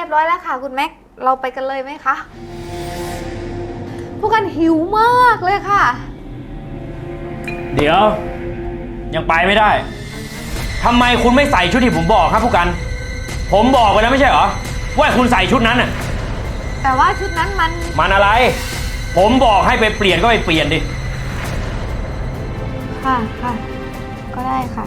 ยบร้อยแล้วค่ะคุณแม็ก เราไปกันเลยไหมคะ พวกกันหิวมากเลยค่ะ เดี๋ยว ยังไปไม่ได้ทำไมคุณไม่ใส่ชุดที่ผมบอกครับผู้กัน ผมบอกไปแล้วไม่ใช่เหรอว่าให้คุณใส่ชุดนั้นน่ะแต่ว่าชุดนั้นมัน มันอะไร ผมบอกให้ไปเปลี่ยนก็ไปเปลี่ยนดิ ค่ะค่ะ ก็ได้ค่ะ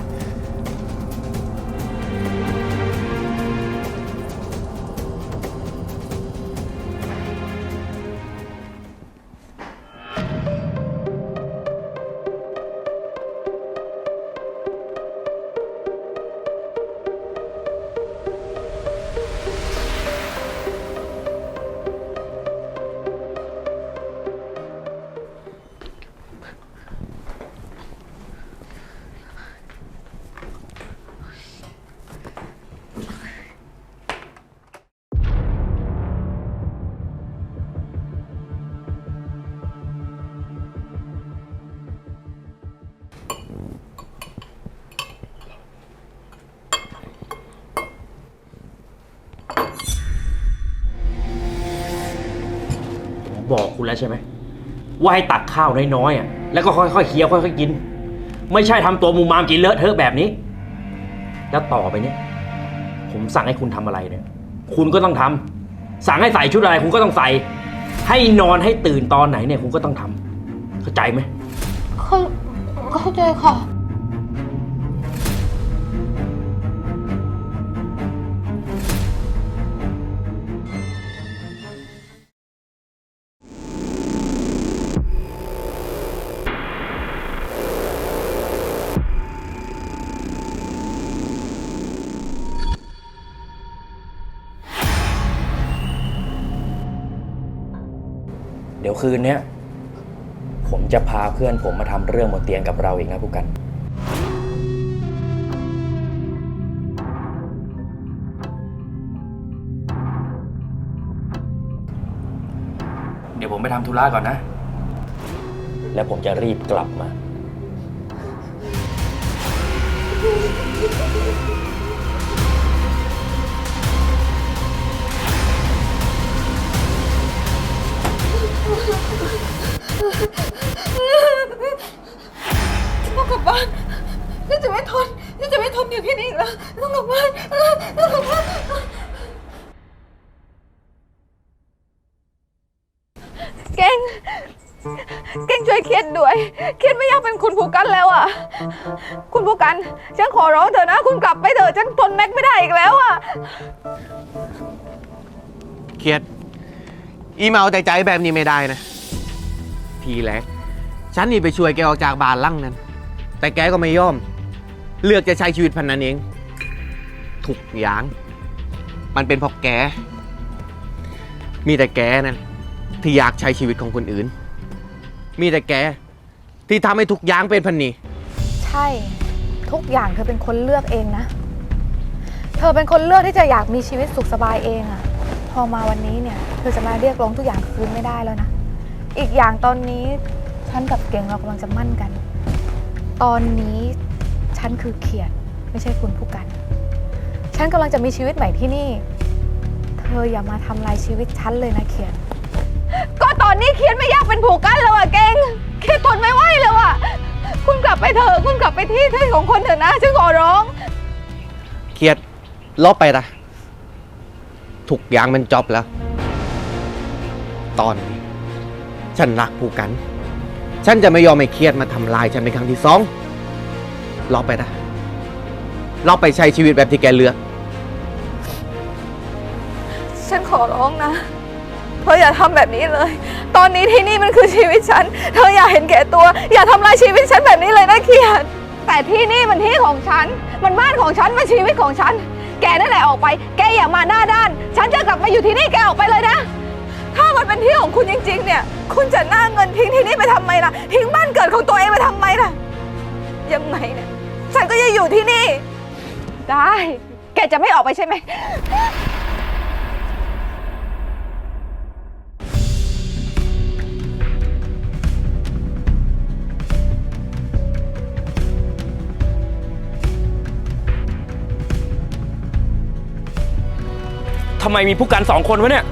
บอกคุณแล้วใช่ไหมว่าให้ตักข้าวน้อยๆอะแล้วก็ค่อยๆเคี้ยวค่อยๆกิน ไม่ใช่ทำตัวมูมามกินเลอะเทอะแบบนี้ แล้วต่อไปเนี่ยผมสั่งให้คุณทำอะไรเนี่ย คุณก็ต้องทำสั่งให้ใส่ชุดอะไร คุณก็ต้องใส่ ให้นอนให้ตื่นตอนไหนเนี่ยคุณก็ต้องทำเข้าใจไหมเข้าเข้าใจค่ะ ดี๋ยวคืนเนี้ยผมจะพาเพื่อนผมมาทำเรื่องบนเตียงกับเราอีกนะผู้กัน เดี๋ยวผมไปทำธุระก่อนนะ แล้วผมจะรีบกลับมา ต้องกลับบ้านต้องกลับบ้านเก่ง เก่งช่วยเครียดด้วย เครียดไม่อยากเป็นคุณผู้กันแล้วอะ คุณผู้กัน ฉันขอร้องเถอะนะ คุณกลับไปเถอะ ฉันทนแม็กไม่ได้อีกแล้วอะ เครียด อีเมาแต่ใจแบบนี้ไม่ได้นะ ทีแรกฉันนี่ไปช่วยแกออกจากบานลังนั้น แต่แกก็ไม่ยอม เลือกจะใช้ชีวิตพันนั้นเอง ทุกอย่าง มันเป็นเพราะแก มีแต่แกนั่นที่อยากใช้ชีวิตของคนอื่น มีแต่แก ที่ทำให้ทุกอย่างเป็นพันนี้ใช่ ทุกอย่างเธอเป็นคนเลือกเองนะ เธอเป็นคนเลือกที่จะอยากมีชีวิตสุขสบายเองอะพอมาวันนี้เนี่ยเธอจะมาเรียกร้องทุกอย่างคืนไม่ได้แล้วนะ อีกอย่างตอนนี้ฉันกับเก่งเรากำลังจะมั่นกัน ตอนนี้ฉันคือเขียดไม่ใช่คุณผู้กัน ฉันกำลังจะมีชีวิตใหม่ที่นี่ เธออย่ามาทำลายชีวิตฉันเลยนะเขียดก็ตอนนี้เขียดไม่อยากเป็นผูกกันแล้วอะเก่งเขียดทนไม่ไหวแล้วอะคุณกลับไปเถอะคุณกลับไปที่ที่ของคนเถอะนะฉันขอร้อง เครียดลบไปละทุกอย่างมันจบแล้ว ตอนนี้ ฉันรักผู้กัน ฉันจะไม่ยอมให้เครียดมาทำลายฉันเป็นครั้งที่สองลบไปนะลบไปใช้ชีวิตแบบที่แกเลือก ฉันขอร้องนะ เธออย่าทำแบบนี้เลย ตอนนี้ที่นี่มันคือชีวิตฉัน เธออย่าเห็นแก่ตัว อย่าทำลายชีวิตฉันแบบนี้เลยนะเขียนแต่ที่นี่มันที่ของฉัน มันบ้านของฉัน มันชีวิตของฉัน แกนั่นแหละออกไป แกอย่ามาหน้าด้าน ฉันจะกลับมาอยู่ที่นี่แกออกไปเลยนะ ถ้ามันเป็นที่ของคุณจริง ๆ เนี่ย คุณจะหน้าเงินทิ้งที่นี่ไปทำไมล่ะ ทิ้งบ้านเกิดของตัวเองไปทำไมล่ะ ยังไงเนี่ย ฉันก็จะอยู่ที่นี่ ได้ แกจะไม่ออกไปใช่ไหม ทำไมมมีผู้กันสองคนวะเนี่ย